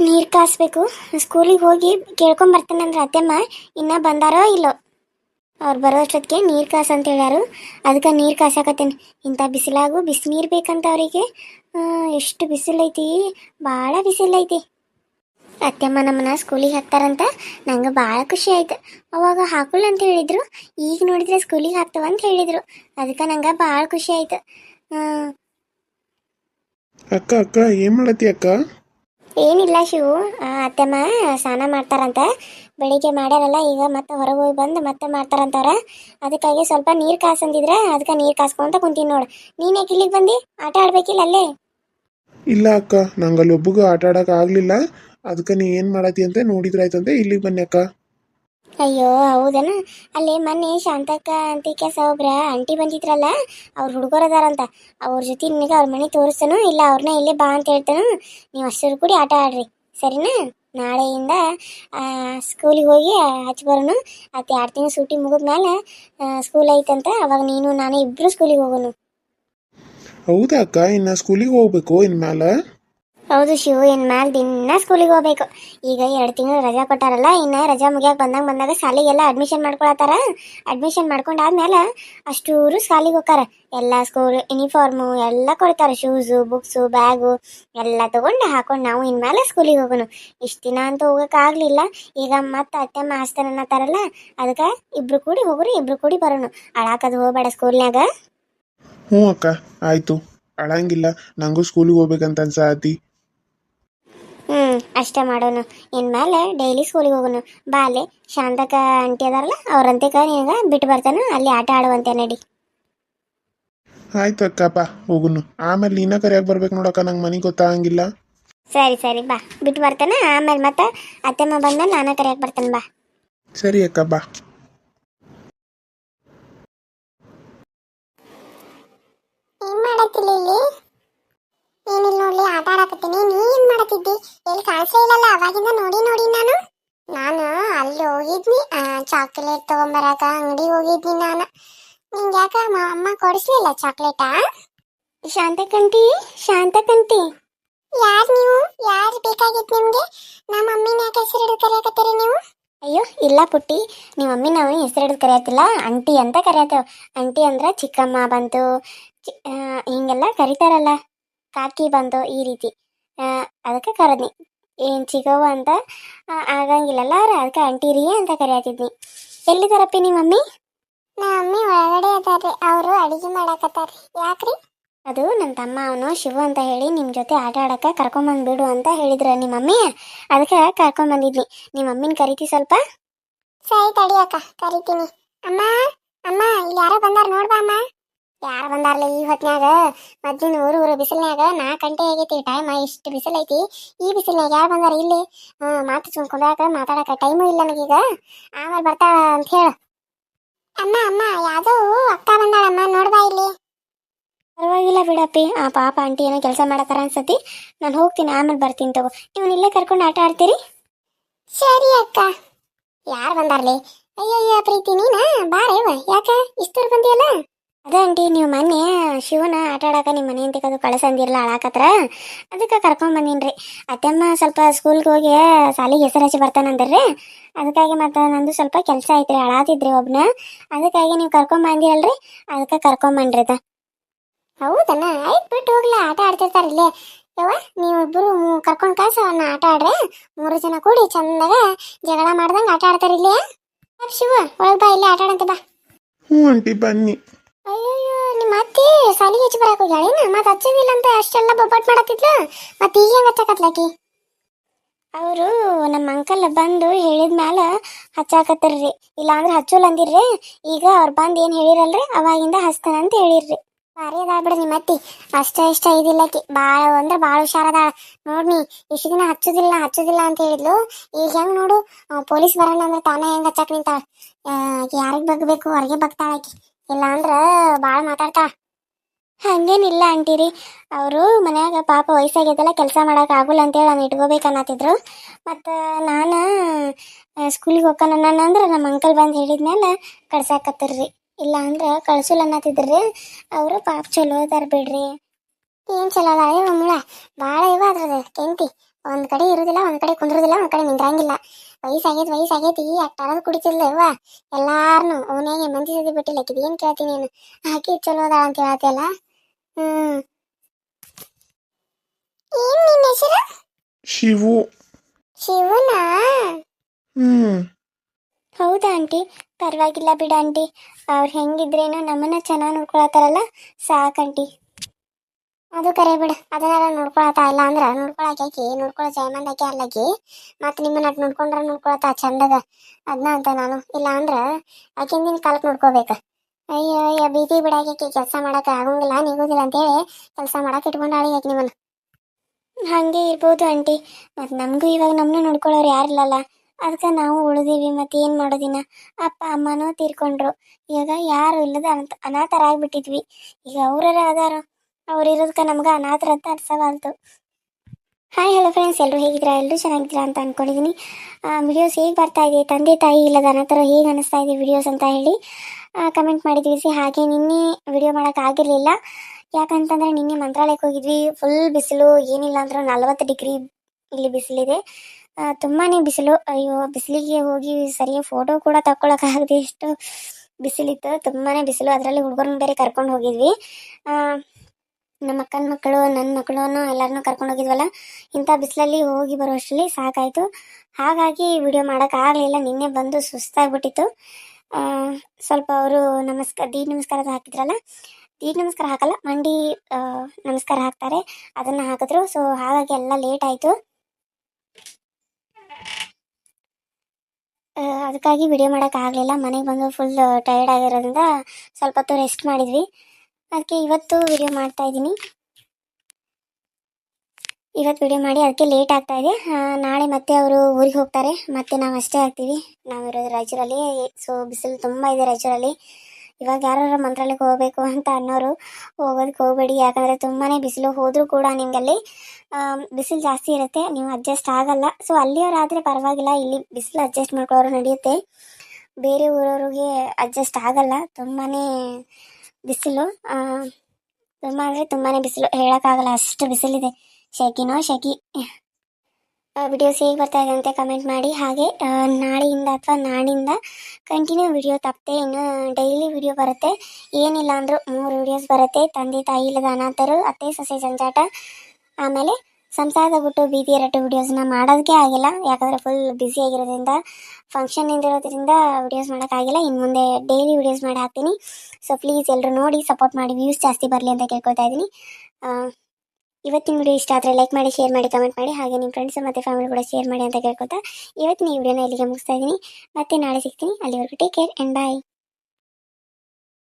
ನೀರು ಕಾಸ್ಬೇಕು. ಸ್ಕೂಲಿಗೆ ಹೋಗಿ ಕೇಳ್ಕೊಂಬರ್ತಾನಂದ್ರೆ ಅತ್ತೆಮ್ಮ, ಇನ್ನೂ ಬಂದಾರೋ ಇಲ್ಲೋ? ಅವ್ರು ಬರೋ ನೀರು ಕಾಸು ಅಂತ ಹೇಳ್ಯಾರು. ಅದಕ್ಕೆ ನೀರು ಕಾಸಾಕತ್ತೇನೆ. ಇಂಥ ಬಿಸಿಲಾಗು ಬಿಸಿ ನೀರು ಬೇಕಂತ ಅವರಿಗೆ. ಎಷ್ಟು ಬಿಸಿಲೈತಿ ಭಾಳ ಬಿಸಿಲೈತಿ. ಅತ್ತೆಮ್ಮ ನಮ್ಮನ್ನ ಸ್ಕೂಲಿಗೆ ಹಾಕ್ತಾರಂತ ನಂಗೆ ಭಾಳ ಖುಷಿ ಆಯ್ತು. ಅವಾಗ ಹಾಕೊಳ್ಳ ಅಂತ ಹೇಳಿದ್ರು. ಈಗ ನೋಡಿದ್ರೆ ಸ್ಕೂಲಿಗೆ ಹಾಕ್ತವ ಅಂತ ಹೇಳಿದ್ರು. ಅದಕ್ಕೆ ನಂಗೆ ಭಾಳ ಖುಷಿ ಆಯ್ತು. ಅಕ್ಕ ಅಕ್ಕ, ಏನು ಮಾಡತ್ತಿ ಅಕ್ಕ? ಏನಿಲ್ಲ ಶಿವು. ಅತ್ತೆಮ್ಮ ಸ್ನಾನ ಮಾಡ್ತಾರಂತ. ಬೆಳಿಗ್ಗೆ ಮಾಡ್ಯಾರಲ್ಲ, ಈಗ ಮತ್ತೆ ಹೊರಗೆ ಹೋಗಿ ಬಂದು ಮತ್ತೆ ಮಾಡ್ತಾರಂತವ್ರ. ಅದಕ್ಕಾಗಿ ಸ್ವಲ್ಪ ನೀರು ಕಾಸಂದಿದ್ರೆ ಅದಕ್ಕೆ ನೀರು ಕಾಸ್ಕೊಂತ ಕುಂತೀನಿ ನೋಡು. ನೀನು ಇಲ್ಲಿಗೆ ಬಂದು? ಆಟ ಆಡ್ಬೇಕಿಲ್ಲ ಅಲ್ಲೇ? ಇಲ್ಲ ಅಕ್ಕ ನಂಗೆ ಒಬ್ಬಗೂ ಆಟ ಆಡಕ್ ಆಗಲಿಲ್ಲ. ಅದಕ್ಕೆ ನೀ ಏನು ಮಾಡತ್ತಿ ಅಂತ ನೋಡಿದ್ರಾಯ್ತಂತೆ, ಇಲ್ಲಿಗೆ ಬನ್ನಿ ಅಕ್ಕ. ಅಯ್ಯೋ, ಹೌದನ? ಅಲ್ಲಿ ಮೊನ್ನೆ ಶಾಂತಕ್ಕ ಅಂತಿಕೆ ಒಬ್ರ ಆಂಟಿ ಬಂದಿದ್ರಲ್ಲ, ಅವ್ರ ಹುಡುಗರದಾರಂತ ಅವ್ರ ಜೊತೆ ನಿನಗೆ ಅವ್ರ ಮನೆ ತೋರಿಸ್ತಾನು ಇಲ್ಲ ಅವ್ರನ್ನ ಇಲ್ಲೇ ಬಾ ಅಂತ ಹೇಳ್ತಾನು, ನೀವು ಅಷ್ಟರು ಕೂಡಿ ಆಟ ಆಡ್ರಿ. ಸರಿನಾ? ನಾಳೆಯಿಂದ ಸ್ಕೂಲಿಗೆ ಹೋಗಿ ಹಚ್ಚಿ ಬರೋಣ ಅದು ಎರಡು ತಿಂಗಳು ಸೂಟಿ ಮುಗಿದ್ಮೇಲೆ ಸ್ಕೂಲ್ ಐತಂತ ಅವಾಗ ನೀನು, ನಾನು ಇಬ್ಬರು ಸ್ಕೂಲಿಗೆ ಹೋಗೋನು. ಹೌದಾ ಅಕ್ಕ, ಇನ್ನ ಸ್ಕೂಲಿಗೆ ಹೋಗ್ಬೇಕು ಇನ್ಮ್ಯಾಲ? ಹೌದು ಶಿವು ಇನ್ನು ಮ್ಯಾಲ ದಿನ ಸ್ಕೂಲಿಗೆ ಹೋಗ್ಬೇಕು. ಈಗ ಎರಡು ತಿಂಗಳು ರಜಾ ಕೊಟ್ಟಾರಲ್ಲ, ಇನ್ನು ರಜಾ ಮುಗಿಯಾಕ ಬಂದಾಗ ಬಂದಾಗ ಶಾಲೆಗೆಲ್ಲ ಅಡ್ಮಿಷನ್ ಮಾಡ್ಕೊಳತ್ತಾರ. ಅಡ್ಮಿಷನ್ ಮಾಡ್ಕೊಂಡಾದ್ಮೇಲೆ ಅಷ್ಟೂರು ಶಾಲೆಗೆ ಹೋಗಾರ ಎಲ್ಲ ಸ್ಕೂಲ್ ಯೂನಿಫಾರ್ಮು ಎಲ್ಲ ಕೊಡ್ತಾರೆ ಶೂಸು ಬುಕ್ಸು ಬ್ಯಾಗು ಎಲ್ಲ ತಗೊಂಡು ಹಾಕೊಂಡು ನಾವು ಇನ್ಮೇಲೆ ಸ್ಕೂಲಿಗೆ ಹೋಗೋಣ ಇಷ್ಟು ದಿನ ಅಂತೂ ಹೋಗೋಕ್ಕಾಗಲಿಲ್ಲ ಈಗ ಮತ್ತೆ ಅತ್ತೆ ಮಾಸ್ತರ್ ಅನ್ನತ್ತಾರಲ್ಲ ಅದಕ್ಕೆ ಇಬ್ರು ಕೂಡಿ ಹೋಗ್ರಿ, ಇಬ್ರು ಕೂಡಿ ಬರೋಣ ಅಳಾಕದು ಹೋಗ್ಬೇಡ ಸ್ಕೂಲ್ನ್ಯಾಗ ಹ್ಞೂ ಅಕ್ಕ, ಆಯ್ತು. ಅಳಂಗಿಲ್ಲ ನನಗೂ ಸ್ಕೂಲಿಗೆ ಹೋಗ್ಬೇಕಂತ ಅನ್ಸಾತಿ ಹ್ಞೂ ಅಷ್ಟೇ ಮಾಡೋಣ ಇನ್ಮೇಲೆ ಡೈಲಿ ಸ್ಕೂಲಿಗೆ ಹೋಗೋಣ ಬಾಲೆ ಶಾಂತಕ ಆಂಟಿ ಅದಾರಲ್ಲ ಅವ್ರಂತೆಕ ನಿನಗೆ ಬಿಟ್ಟು ಬರ್ತಾನೆ. ಅಲ್ಲಿ ಆಟ ಆಡುವಂತೆ ನಡಿ. ಆಯ್ತು ಅಕ್ಕಪ್ಪ ಬಾ ಹೋಗುನು. ಆಮೇಲೆ ಇನ್ನ ಕರಿಯಾಕ್ ಬರ್ಬೇಕು ನೋಡಕ್ಕ ನಂಗೆ ಮನೆಗೆ ಗೊತ್ತಾಗಂಗಿಲ್ಲ. ಸರಿ ಸರಿ ಬಾ. ಬಿಟ್ಟು ಬರ್ತಾನೆ. ಆಮೇಲೆ ಮತ್ತೆ ಅತ್ತೆಮ್ಮ ಬಂದ್ಮೇಲೆ ನಾನು ಕರೆಯಕ್ಕೆ ಬರ್ತಾನೆ ಬಾ. ಸರಿ ಅಕ್ಕ ಬಾ. ಏನ್ ಮಾಡತ್ತಿಲ್ಲ ಇಲ್ಲಿ? ಏನಿಲ್ಲ ನೋಡ್ಲಿ ಆಟ ಆಡಕತ್ತೀನಿ. ನೀ ಏನ್ ಮಾಡತ್ತಿದ್ದಿ ಎಲ್ಲಿ ಕಾಣಿಸೇ ಇಲ್ಲಲ್ಲ ಅವಾಗಿಂದ ನೋಡಿ ನೋಡಿ ನಾನು. ನಾನು ಅಲ್ಲಿ ಹೋಗಿದ್ನಿ ಚಾಕ್ಲೇಟ್ ತಗೊಂಬರಾಕ ಅಂಗಡಿ ಹೋಗಿದ್ನಿ ನಾನು. ನಿಂಗೆ ಯಾಕ ಅಮ್ಮ ಕೊಡಿಸ್ಲಿಲ್ಲ ಚಾಕ್ಲೇಟಾ ಶಾಂತಕಂಟಿ ಶಾಂತಕಂಟಿ ಯಾರು ನೀವು? ಯಾರು ಬೇಕಾಗಿತ್ತು ನಿಮ್ಗೆ? ನಮ್ಮ ಮಮ್ಮಿನ ಯಾಕೆ ಹೆಸರು ಹಿಡಿದು ಕರೆಯಕತ್ತೀರಿ ನೀವು? ಅಯ್ಯೋ ಇಲ್ಲ ಪುಟ್ಟಿ. ನಿಮ್ಮ ಮಮ್ಮಿ ನಾವು ಹೆಸರು ಹಿಡಿದು ಕರೆಯತ್ತಿಲ್ಲ ಅಂಟಿ ಅಂತ ಕರೆಯತ್ತೇವೆ ಅಂಟಿ ಅಂದ್ರೆ ಚಿಕ್ಕಮ್ಮ ಬಂತು ಚಿ- ಆ, ಹಿಂಗೆಲ್ಲ ಕರಿತಾರಲ್ಲ. ಕಾಕಿ ಬಂದೋ ಈ ರೀತಿ ಅದಕ್ಕೆ ಕರೆದ್ನಿ. ಏನು ಚಿಕ್ಕವ್ವ ಅಂತ ಆಗಂಗಿಲ್ಲಲ್ಲ ಅದಕ್ಕೆ ಅಂಟಿ ರೀ ಅಂತ ಕರೆಯತ್ತಿದ್ನಿ ಎಲ್ಲಿದಾರಪ್ಪಿ ನಿಮ್ಮ ಮಮ್ಮಿ? ನಮ್ಮ ಮಮ್ಮಿ ಒಳಗಡೆ ಅದಾರೆ ಅವರು ಅಡಿಗೆ ಮಾಡಕತ್ತಾರೆ ಯಾಕ್ರಿ? ಅದು ನನ್ನ ತಮ್ಮ ಅವನು ಶಿವ ಅಂತ ಹೇಳಿ ನಿಮ್ಮ ಜೊತೆ ಆಟ ಆಡಕ್ಕೆ ಕರ್ಕೊಂಬಂದು ಬಿಡು ಅಂತ ಹೇಳಿದ್ರು ನಿಮ್ಮ ಮಮ್ಮಿ. ಅದಕ್ಕೆ ಕರ್ಕೊಂಬಂದಿದ್ನಿ ನಿಮ್ಮ ಮಮ್ಮಿನ ಕರಿತಿ ಸ್ವಲ್ಪ? ಸರಿ ತಡಿ ಅಕ್ಕ ಕರಿತೀನಿ. ಅಮ್ಮ ಅಮ್ಮ ಇಲ್ಲಿ ಯಾರೋ ಬಂದಾರ ನೋಡ್ಬಾ ಅಮ್ಮ. ಯಾರು ಬಂದಾರ್ಲಿ ಈ ಹೊತ್ನ್ಯಾಗ? ಮಧ್ಯಾಹ್ನ ಊರು ಊರು ಬಿಸಿಲ್ನ್ಯಾಗ ನಾಲ್ಕು ಗಂಟೆ ಆಗೈತಿ ಟೈಮ್ ಇಷ್ಟು ಬಿಸಿಲು ಐತಿ. ಈ ಬಿಸಿಲ್ನ್ಯಾಗ ಯಾರು ಬಂದಾರ ಇಲ್ಲಿ? ಮಾತು ಸುಮ್ಕೊಂಡಾಕ ಮಾತಾಡಕ ಟೈಮು ಇಲ್ಲ ನನಗೀಗ ಆಮೇಲೆ ಬರ್ತಾಳ ಅಂತ ಹೇಳು. ಅಮ್ಮ ಅಮ್ಮ ಯಾವುದೋ ಅಕ್ಕ ಬಂದಾಳಮ್ಮ, ನೋಡ್ಬಾ ಇಲ್ಲಿ. ಪರವಾಗಿಲ್ಲ ಬಿಡಪ್ಪಿ. ಆ, ಪಾಪ ಆಂಟಿ ಏನೋ ಕೆಲಸ ಮಾಡತ್ತಾರ ಅನ್ಸತಿ. ನಾನು ಹೋಗ್ತೀನಿ, ಆಮೇಲೆ ಬರ್ತೀನಿ ತಗೋ. ನೀವು ಇಲ್ಲೇ ಕರ್ಕೊಂಡು ಆಟ ಆಡ್ತೀರಿ? ಸರಿ ಅಕ್ಕ. ಯಾರು ಬಂದಾರ್ಲಿ? ಅಯ್ಯಯ್ಯ, ಪ್ರೀತಿ, ನೀನಾ? ಬಾರೇವ, ಯಾಕೆ? ಇಷ್ಟರು ಬಂದಿಯಲ್ಲ? ಅದೇ ನೀವು ಮೊನ್ನೆ ಶಿವನ ಆಟ ಆಡಕ ನಿಮ್ಮ ಮನೆ ಅಂತ ಕಳಸಂದಿರಲ್ಲ ಆಳಾಕತ್ರ? ಅದಕ್ಕೆ ಕರ್ಕೊಂಡ್ ಬಂದೀನಿ ಅತ್ತೆಮ್ಮ ಸ್ವಲ್ಪ ಸ್ಕೂಲ್ಗೆ ಹೋಗಿ ಸಾಲಿಗೆ ಹೆಸರು ಹಚ್ಚಿ ಬರ್ತಾನಂದ್ರಿ ಅದಕ್ಕಾಗಿ ಮತ್ತೆ ನಂದು ಸ್ವಲ್ಪ ಕೆಲಸ ಐತ್ರಿ ಅಳಾತಿದ್ರಿ ಒಬ್ನ. ಅದಕ್ಕಾಗಿ ನೀವು ಕರ್ಕೊಂಡ್ ಬಂದಿರಲ್ರಿ, ಅದಕ್ಕೆ ಕರ್ಕೊಂಡ್ ಬಂದ್ರಿ ಹೌದಣ್ಣ ಆಯ್ತು ಬಿಟ್ಟು ಹೋಗ್ಲಾ, ಆಟ ಇಲ್ಲೇ. ಯವ್ವ, ನೀವು ಇಬ್ರು ಕರ್ಕೊಂಡು ಕಾಸು ಅವನ್ನ ಆಟ ಆಡ್ರೆ. ಮೂರು ಜನ ಕೂಡಿ ಚಂದಾಗ ಜಗಳ ಮಾಡ್ದಂಗೆ ಆಟ ಆಡ್ತಾರೆ ಇಲ್ಲೇ. ಶಿವ? ಒಳಗೆ ಬಾ, ಇಲ್ಲೇ ಆಟ ಆಡಂತೆ ಬಾ. ಹ್ಞೂ ಆಂಟಿ, ಬನ್ನಿ. ಅಯ್ಯಯ್ಯೋ ನಿಮ್ಮ ಅತ್ತಿ ಸಾಲಿಗೆ ಹಚ್ಚಿ ಬರಕ್ ಹೋಗ್ಯಾಳೇನ ಮತ್ತೆ ಹಚ್ಚೋದಿಲ್ಲ ಅಂತ ಅಷ್ಟೆಲ್ಲ ಬೊಬ್ಬಟ್ ಮಾಡತ್ತಿದ್ಲ? ಮತ್ತೆ ಈಗ ಹೆಂಗ್ ಹಚ್ಚಕತ್ಲಾಕಿ ಅವರು ನಮ್ಮ ಅಂಕಲ್ ಬಂದು ಹೇಳಿದ ಮ್ಯಾಲ ಹಚ್ಚಾಕತ್ತಾರ್ರಿ ಇಲ್ಲಾಂದ್ರೆ ಹಚ್ಚೋಲ್ ಅಂದಿರ್ರಿ. ಈಗ ಅವ್ರು ಬಂದು ಏನು ಹೇಳಿರಲ್ರಿ? ಅವಾಗಿಂದ ಹಚ್ತಾನ ಅಂತ ಹೇಳಿರ್ರಿ. ಭಾರಿ ಅದಾಳ ಬಿಡ ನಿಮ್ಮ ಅತ್ತಿ. ಅಷ್ಟ ಇಷ್ಟ ಇದಿಲ್ಲಕಿ ಭಾಳ ಅಂದ್ರೆ ಭಾಳ ಹುಷಾರದಾಳ ನೋಡ್ನಿ ಇಷ್ಟು ದಿನ ಹಚ್ಚೋದಿಲ್ಲ ಹಚ್ಚೋದಿಲ್ಲ ಅಂತ ಹೇಳಿದ್ಲು. ಈಗ ಹೆಂಗ್ ನೋಡು? ಪೊಲೀಸ್ ಬರೋಣ ಅಂದ್ರೆ ತಾನೇ ಹೆಂಗ್ ಹಚ್ಚಾಕ್ ನಿಂತಾಳ? ಯಾರಿಗೆ ಬಗ್ಬೇಕು? ಹೊರಗೆ ಬಗ್ತಾಳ ಆಕಿ. ಇಲ್ಲ ಅಂದ್ರ ಭಾಳ ಮಾತಾಡ್ತಾ ಹಂಗೇನಿಲ್ಲ ಅಂತೀರಿ ಅವರು ಮನ್ಯಾಗ ಪಾಪ ವಯಸ್ಸಾಗೈತಲ್ಲ ಕೆಲಸ ಮಾಡಕ್ ಆಗುಲ್ಲ ಅಂತೇಳಿ ನಾನು ಇಟ್ಕೋಬೇಕನ್ನತ್ತಿದ್ರು ಮತ್ತು ನಾನು ಸ್ಕೂಲಿಗೆ ಹೋಗ್ಕನ ಅಂದ್ರೆ ನಮ್ಮ ಅಂಕಲ್ ಬಂದು ಹೇಳಿದ್ಮೇಲೆ ಕಳ್ಸಾಕತ್ತಿರ್ರಿ. ಇಲ್ಲ ಅಂದ್ರೆ ಕಳ್ಸಿಲ್ಲ ಅನ್ನತ್ತಿದ್ರಿ. ಅವರು ಪಾಪ ಚಲೋ ಅದಾರ ಬಿಡ್ರಿ. ಏನು ಚಲೋ ಅದಾಳ ಮಮ್ಮಳ ಭಾಳ ಇವ ಅದ್ರದ ಕೆಂತಿ ಒಂದ್ ಕಡೆ ಇರುದಿಲ್ಲ, ಒಂದ್ ಕಡೆ ಕುಂದ್ರುದಿಲ್ಲ, ಒಂದ್ ಕಡೆ ನಿಂದ್ರಂಗಿಲ್ಲ. ವಯಸ್ಸಾಗೈತಿ ವಯಸ್ಸಾಗೈತಿ ಅಟ್ಟಾರದು ಕುಡಿತಿಲ್ಲ ಅವ್ವ. ಎಲ್ಲಾರ್ನು ಅವನಾಗೆ ಮಂದಿ ಸದಿ ಬಿಟ್ಟಿಲ್ಲ ಆಕಿದ. ಏನು ಕೇಳ್ತೀನಿ ನೀನು? ಆಕಿ ಚಲೋ ಅದಾಳ ಅಂತ ಹೇಳ್ತಿಯಲ್ಲ ಹ್ಮ್. ಏನ್ ನಿನ್ನ ಹೆಸರು? ಶಿವು. ಶಿವನಾ? ಹ್ಮ್. ಹೌದಾ ಆಂಟಿ? ಪರವಾಗಿಲ್ಲ ಬಿಡ ಆಂಟಿ. ಅವ್ರು ಹೆಂಗಿದ್ರೇನು ನಮ್ಮನ್ನ ಚೆನ್ನಾಗಿ ನೋಡ್ಕೊಳತ್ತಾರಲ್ಲ? ಸಾಕಂಟಿ ಅದು ಕರೆ ಬಿಡು. ಅದನ್ನೆಲ್ಲ ನೋಡ್ಕೊಳತಾ ಇಲ್ಲ ಅಂದ್ರ ನೋಡ್ಕೊಳ್ಳೋ ನೋಡ್ಕೊಳ ಜಯಮಂದಕ್ಕೆ ಅಲ್ಲಕಿ? ಮತ್ತೆ ನಿಮ್ಮನ್ನ ಅಟ್ ನೋಡ್ಕೊಂಡ್ರ ನೋಡ್ಕೊಳತಾ ಚಂದದ ಅದನ್ನ ಅಂತ ನಾನು. ಇಲ್ಲ ಅಂದ್ರ ಆಕಿಂದಿನ ಕಾಲಕ್ಕೆ ನೋಡ್ಕೋಬೇಕ. ಅಯ್ಯೋ ಅಯ್ಯೋ, ಬೀದಿ ಬಿಡಾಕಿ ಕೆಲಸ ಮಾಡಕ್ ಆಗಂಗಿಲ್ಲ, ನಿಗೋದಿಲ್ಲ ಅಂತೇಳಿ ಕೆಲಸ ಮಾಡಕ್ ಇಟ್ಕೊಂಡಾಳಿ ಯಾಕೆ ನಿಮ್ಮನ್ನ? ಹಾಗೆ ಇರ್ಬೋದು ಆಂಟಿ. ಮತ್ತೆ ನಮಗೂ ಇವಾಗ ನಮ್ಮನ್ನ ನೋಡ್ಕೊಳ್ಳೋರು ಯಾರಿಲ್ಲಲ್ಲ ಅದಕ್ಕೆ ನಾವು ಉಳಿದೀವಿ ಮತ್ತೆ ಏನು ಮಾಡೋದಿನ? ಅಪ್ಪ, ಅಮ್ಮನೂ ತೀರ್ಕೊಂಡ್ರು. ಈಗ ಯಾರು ಇಲ್ಲದ ಅನಾಥರಾಗಿ ಅನಾಥರಾಗ್ಬಿಟ್ಟಿದ್ವಿ. ಈಗ ಅವರ ಅದಾರ ಅವ್ರು ಇರೋದಕ್ಕೆ ನಮ್ಗೆ ಅನಾಥರ ಅಂತ ಅನ್ಸವಾಲ್ತು ಹಾಯ್ ಹಲೋ ಫ್ರೆಂಡ್ಸ್ ಎಲ್ಲರೂ ಹೇಗಿದ್ದೀರಾ? ಎಲ್ಲರೂ ಚೆನ್ನಾಗಿದ್ದೀರಾ ಅಂತ ಅಂದ್ಕೊಂಡಿದ್ದೀನಿ ವಿಡಿಯೋಸ್ ಹೇಗೆ ಬರ್ತಾ ಇದೆ? ತಂದೆ, ತಾಯಿ ಇಲ್ಲದ ಅನಾಥರು ಹೇಗೆ ಅನಿಸ್ತಾ ಇದೆ ವಿಡಿಯೋಸ್ ಅಂತ ಹೇಳಿ ಕಮೆಂಟ್ ಮಾಡಿ ತಿಳಿಸಿ. ಹಾಗೆ ನಿನ್ನೆ ವಿಡಿಯೋ ಮಾಡೋಕ್ಕಾಗಿರಲಿಲ್ಲ ಯಾಕಂತಂದರೆ ನಿನ್ನೆ ಮಂತ್ರಾಲಯಕ್ಕೆ ಹೋಗಿದ್ವಿ. ಫುಲ್ ಬಿಸಿಲು, ಏನಿಲ್ಲ ಅಂದ್ರೆ ನಲ್ವತ್ತು ಡಿಗ್ರಿ ಇಲ್ಲಿ ಬಿಸಿಲಿದೆ. ತುಂಬಾ ಬಿಸಿಲು. ಅಯ್ಯೋ, ಬಿಸಿಲಿಗೆ ಹೋಗಿ ಸರಿಯಾಗಿ ಫೋಟೋ ಕೂಡ ತಕ್ಕೊಳಕ್ಕಾಗದೆ ಎಷ್ಟು ಬಿಸಿಲಿತ್ತು. ತುಂಬಾ ಬಿಸಿಲು. ಅದರಲ್ಲಿ ಹುಡುಗರನ್ನ ಬೇರೆ ಕರ್ಕೊಂಡು ಹೋಗಿದ್ವಿ. ನಮ್ಮ ಅಕ್ಕನ ಮಕ್ಕಳು ನನ್ನ ಮಕ್ಕಳನ್ನು ಎಲ್ಲರನ್ನೂ ಕರ್ಕೊಂಡು ಹೋಗಿದ್ವಲ್ಲ? ಇಂಥ ಬಿಸಿಲಲ್ಲಿ ಹೋಗಿ ಬರೋ ಅಷ್ಟರಲ್ಲಿ ಸಾಕಾಯಿತು. ಹಾಗಾಗಿ ವಿಡಿಯೋ ಮಾಡೋಕ್ಕಾಗಲಿಲ್ಲ ನಿನ್ನೆ ಬಂದು ಸುಸ್ತಾಗ್ಬಿಟ್ಟಿತ್ತು. ಸ್ವಲ್ಪ ಅವರು ನಮಸ್ಕಾರ ದೀಡ್ ನಮಸ್ಕಾರ ಹಾಕಿದ್ರಲ್ಲ? ದೀಡ್ ನಮಸ್ಕಾರ ಹಾಕಲ್ಲ, ಮಂಡಿ ನಮಸ್ಕಾರ ಹಾಕ್ತಾರೆ, ಅದನ್ನು ಹಾಕಿದ್ರು. ಸೊ ಹಾಗಾಗಿ ಎಲ್ಲ ಲೇಟ್ ಆಯಿತು. ಅದಕ್ಕಾಗಿ ವಿಡಿಯೋ ಮಾಡೋಕ್ಕಾಗಲಿಲ್ಲ ಮನೆಗೆ ಬಂದು ಫುಲ್ ಟಯರ್ಡ್ ಆಗಿರೋದ್ರಿಂದ ಸ್ವಲ್ಪ ಹೊತ್ತು ರೆಸ್ಟ್ ಮಾಡಿದ್ವಿ. ಅದಕ್ಕೆ ಇವತ್ತು ವಿಡಿಯೋ ಮಾಡ್ತಾ ಇದ್ದೀನಿ. ಇವತ್ತು ವಿಡಿಯೋ ಮಾಡಿ ಅದಕ್ಕೆ ಲೇಟ್ ಆಗ್ತಾ ಇದೆ. ನಾಳೆ ಮತ್ತೆ ಅವರು ಊರಿಗೆ ಹೋಗ್ತಾರೆ. ಮತ್ತೆ ನಾವು ಅಷ್ಟೇ ಆಗ್ತೀವಿ. ಇರೋದು ರಾಯಚೂರಲ್ಲಿ. ಸೊ ಬಿಸಿಲು ತುಂಬ ಇದೆ ರಾಯಚೂರಲ್ಲಿ. ಇವಾಗ ಯಾರು ಮಂತ್ರಾಲಯಕ್ಕೆ ಹೋಗಬೇಕು ಅಂತ ಅನ್ನೋರು ಹೋಗೋದಕ್ಕೆ ಹೋಗಬೇಡಿ. ಯಾಕಂದರೆ ತುಂಬಾ ಬಿಸಿಲು ಹೋದರೂ ಕೂಡ ನಿಮಗಲ್ಲಿ ಬಿಸಿಲು ಜಾಸ್ತಿ ಇರುತ್ತೆ. ನೀವು ಅಡ್ಜಸ್ಟ್ ಆಗಲ್ಲ. ಸೊ ಅಲ್ಲಿಯವರಾದರೆ ಪರವಾಗಿಲ್ಲ. ಇಲ್ಲಿ ಬಿಸಿಲು ಅಡ್ಜಸ್ಟ್ ಮಾಡ್ಕೊಳ್ಳೋರು ನಡೆಯುತ್ತೆ. ಬೇರೆ ಊರವ್ರಿಗೆ ಅಡ್ಜಸ್ಟ್ ಆಗಲ್ಲ. ತುಂಬಾ ಬಿಸಿಲು. ತುಂಬ ಅಂದರೆ ತುಂಬಾ ಬಿಸಿಲು. ಹೇಳೋಕ್ಕಾಗಲ್ಲ, ಅಷ್ಟು ಬಿಸಿಲಿದೆ. ಶೆಕಿನೋ, ಶೆಕಿ. ವಿಡಿಯೋಸ್ ಹೇಗೆ ಬರ್ತಾ ಇದೆ ಅಂತ ಕಮೆಂಟ್ ಮಾಡಿ. ಹಾಗೆ ನಾಳೆಯಿಂದ ಅಥವಾ ನಾಡಿಂದ ಕಂಟಿನ್ಯೂ ವಿಡಿಯೋ ತಪ್ಪದೆ ಇನ್ನು ಡೈಲಿ ವಿಡಿಯೋ ಬರುತ್ತೆ. ಏನಿಲ್ಲ ಅಂದರೂ ಮೂರು ವಿಡಿಯೋಸ್ ಬರುತ್ತೆ. ತಂದೆ ತಾಯಿ ಇಲ್ಲದ ಅನಾಥರು, ಅತ್ತೆ, ಸೊಸೆ, ಜಂಜಾಟ. ಆಮೇಲೆ ಸಂಸಾರದ ಬಿಟ್ಟು ಬೀದಿ ವಿಡಿಯೋಸ್ ವಿಡಿಯೋಸ್ನ ಮಾಡೋದಕ್ಕೆ ಆಗಿಲ್ಲ. ಯಾಕಂದರೆ ಫುಲ್ ಬ್ಯುಸಿ ಆಗಿರೋದ್ರಿಂದ ಫಂಕ್ಷನ್ ಇರೋದ್ರಿಂದ ವಿಡಿಯೋಸ್ ಮಾಡೋಕ್ಕಾಗಿಲ್ಲ ಇನ್ನು ಮುಂದೆ ಡೈಲಿ ವಿಡಿಯೋಸ್ ಮಾಡಿ ಹಾಕ್ತೀನಿ. ಸೊ ಪ್ಲೀಸ್ ಎಲ್ಲರೂ ನೋಡಿ ಸಪೋರ್ಟ್ ಮಾಡಿ ವ್ಯೂಸ್ ಜಾಸ್ತಿ ಬರಲಿ ಅಂತ ಕೇಳ್ಕೊತಾ ಇದ್ದೀನಿ. ಇವತ್ತಿನ ವಿಡಿಯೋ ಇಷ್ಟ ಆದರೆ ಲೈಕ್ ಮಾಡಿ ಶೇರ್ ಮಾಡಿ ಕಮೆಂಟ್ ಮಾಡಿ, ಹಾಗೆ ನಿಮ್ಮ ಫ್ರೆಂಡ್ಸ್ ಮತ್ತು ಫ್ಯಾಮಿಲಿ ಕೂಡ ಶೇರ್ ಮಾಡಿ ಅಂತ ಕೇಳ್ಕೊತಾ ಇವತ್ತಿನ ಈ ವಿಡಿಯೋನ ಇಲ್ಲಿಗೆ ಮುಗಿಸ್ತಾ ಇದ್ದೀನಿ. ಮತ್ತೆ ನಾಳೆ ಸಿಗ್ತೀನಿ. ಅಲ್ಲಿವರೆಗೂ ಟೇಕ್ ಕೇರ್ ಆ್ಯಂಡ್ ಬಾಯ್